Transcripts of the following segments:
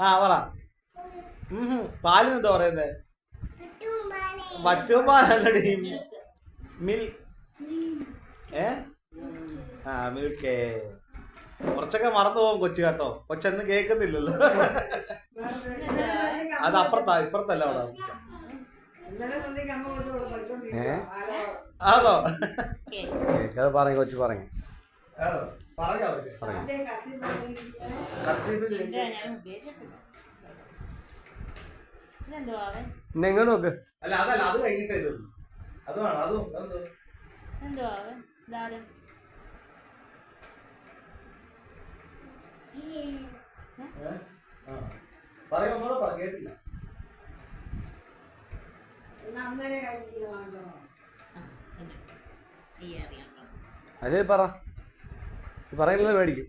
ആ പറ. ഉം, പാലിന് എന്താ പറയുന്നേ? മറ്റുപാലല്ലടി മിൽ ഏ? ആ മിൽക്കേ. കുറച്ചൊക്കെ മറന്നു പോകും കൊച്ചു കേട്ടോ. കൊച്ചൊന്നും കേൾക്കുന്നില്ലല്ലോ. അത് അപ്പുറത്താ ഇപ്പുറത്തല്ല അവിടെ ഏ? അതോ അത് പറഞ്ഞു കൊച്ചു പറഞ്ഞു പിന്നെ നോക്ക്? അല്ല അതല്ല അത് കഴിഞ്ഞിട്ടേ ഇത് അത് വേണം അതും. പറയൂ ഒന്നുകൂടെ പറ കേട്ടില്ല. കേട്ടോ. പറ. പറയുന്നത് മേടിക്കും.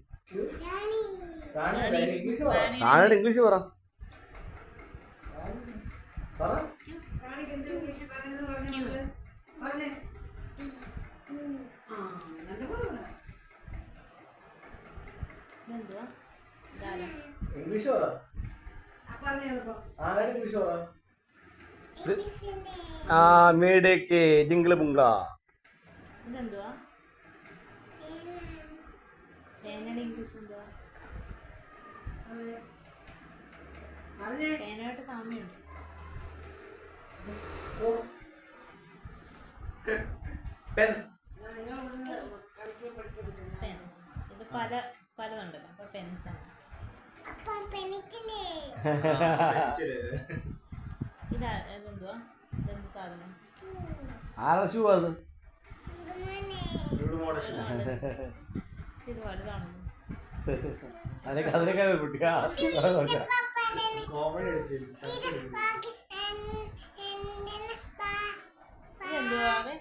റാണിയുടെ ഇംഗ്ലീഷ് പറ. ഇംഗ്ലീഷ് പറ? ഇംഗ്ലീഷ് പറ. ആരാണ് ഇംഗ്ലീഷ് പറ? ആ മേടേക്ക് ജിങ്കിൾ പുങ്ക ഇതെന്തുവാ? പേനയുടെ ഇംഗ്ലീഷ് എന്തുവാ? പേനയായിട്ട് സാമ്യമുണ്ട്. Pen pens. ഇത് പല പലതുണ്ടല്ലോ. അപ്പൊ പെൻസാണ് ഇതാ ഇതെന്തുവാ? ഇതെന്ത് സാധനം? ആരുടെ ഷൂ അത്? ഇത് വലുതാണല്ലോ അതിനൊക്കെ അതിനൊക്കെ കുട്ടിയാ. കോമഡി ഇതെന്തുവാ അവൻ?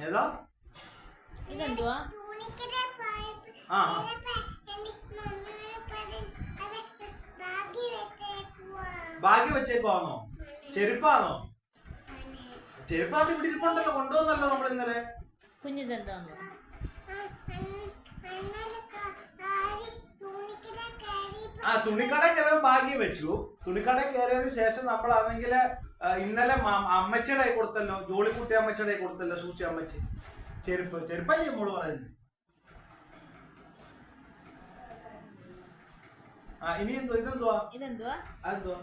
ഏതാ? ഇതെന്തുവാ? ആ വെച്ചേക്കുവാണോ? ചെരുപ്പാണോ? ചെരുപ്പാണ് ഇവിടെ ഇരിപ്പുണ്ടല്ലോ കൊണ്ടുവന്നല്ലോ നമ്മൾ ഇന്നലെ. കുഞ്ഞിതെന്താന്ന്? ആ തുണിക്കട കയറി ബാഗ് വെച്ചു. തുണിക്കട കയറിയതിന് ശേഷം നമ്മളാണെങ്കിൽ ഇന്നലെ അമ്മച്ചിയുടെ കൈ കൊടുത്തല്ലോ ജോളിക്കുട്ടി അമ്മച്ചിയുടെ കൈ കൊടുത്തല്ലോ സൂച്ചി അമ്മച്ചി. ചെരുപ്പ് ചെരുപ്പല്ലേ മോൾ പറയുന്നത് ആ ഇനി എന്തോ ഇതെന്തുവാ? ഇതെന്തുവാ? അതെന്തുവാ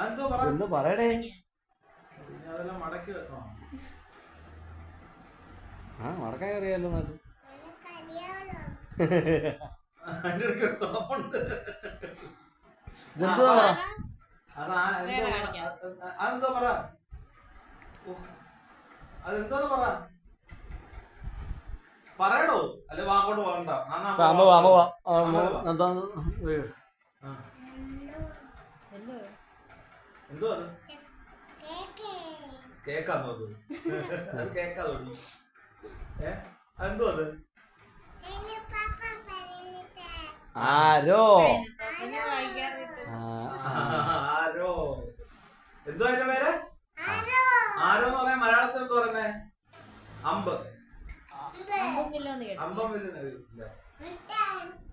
അതെന്തോ പറ. പറയടേ. അതെല്ലാം മടക്കി വെക്കണം. ആ മടക്കാൻ അറിയാലോ നാട്ടിൽ അതിന്റെ ഇടയ്ക്ക് ഒരു തുറപ്പുണ്ട് ഇതെന്തുവാ? പറ അതാ എന്തോ പറ. അതെന്തോ പറ. ഓ, അതെന്തോന്ന് പറ. പറയടോ. അല്ലെ വാങ്ങോട്ട് പോകണ്ട അമ്മ അമ്മ അമ്മ എന്തോ അത്? കേക്കാന്നോ അത് അത് കേക്കാ തോന്നി ഏ? അതെന്തോ അത് ആരോ? ആരോ? എന്തോ അതിന്റെ പേര്? ആരോ? എന്ന് പറയാൻ മലയാളത്തിൽ എന്തോ പറയുന്നേ? അമ്പ്. അമ്പം.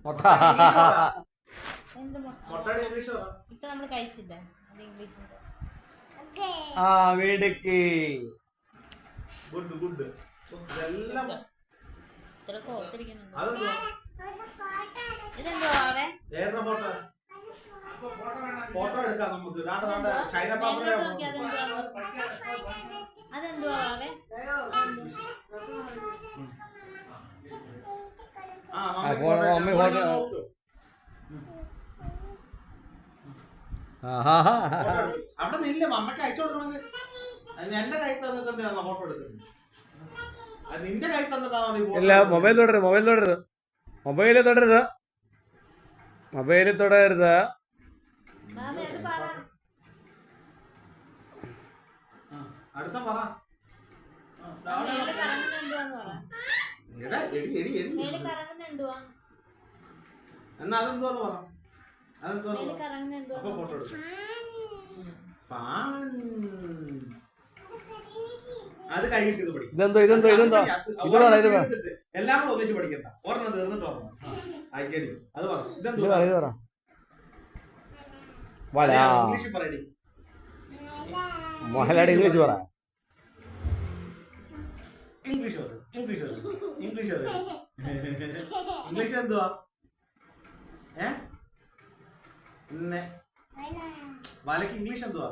മുട്ട? മുട്ടയുടെ ഇംഗ്ലീഷ് പറ. ഇപ്പൊ നമ്മൾ കഴിച്ചില്ലേ? അത് ആ മേടക്ക് ഗുഡ് ഗുഡ്. ഇതെല്ലാം ഫോട്ടോ? ഫോട്ടോ എടുക്കാം നമുക്ക്. ചൈന പാപ്പറ മമ്മി ഫോട്ടോ. ആഹാ. അവിടെ നില്ല മമ്മക്ക് അയച്ചു കൊടുക്കണമെങ്കിൽ അത് എന്റെ കൈ തന്നിട്ട് എന്തിനാ ഫോട്ടോ എടുക്കുന്നത് അത് നിന്റെ കൈ തന്നിട്ടാണോ ഫോട്ടോ ഇല്ല മൊബൈൽ തുടരുത് മൊബൈൽ തുടരുത്. മൊബൈലിൽ തുടരുത്. മൊബൈലിൽ തുടരുത്. മാമി അത് പറ. ആ, അടുത്ത പറ. എന്നാ അതെന്തോന്ന് പറ. അതെന്തോന്ന് അപ്പൊ ഫോട്ടോ എടുക്കാം. പാൻ. അത് കഴിഞ്ഞിട്ട് ഇത് പഠിക്കും. ഇതെന്തോ ഇതെന്തോ ഇതെന്തോ? അത് ഇത് പറ, ഇത് പറ. തീർന്നിട്ട് എല്ലാം കൂടെ ഒന്നിച്ച് പഠിക്കണ്ട. ഒരെണ്ണം തീർന്നിട്ട് ഒരെണ്ണം. അയക്കടി അത് പറ. ഇത് ഇതെന്തോ? ഇത് പറ. വല. ഇംഗ്ലീഷിൽ പറയടി. മോഹൻലാൽ ഇംഗ്ലീഷ് പറ. ഇംഗ്ലീഷ് പറ. ഇംഗ്ലീഷ് പറ. ഇംഗ്ലീഷ് പറ. ഇംഗ്ലീഷ് എന്തുവാ? ഏ? ഇന്നെ വലക്ക് ഇംഗ്ലീഷ് എന്തുവാ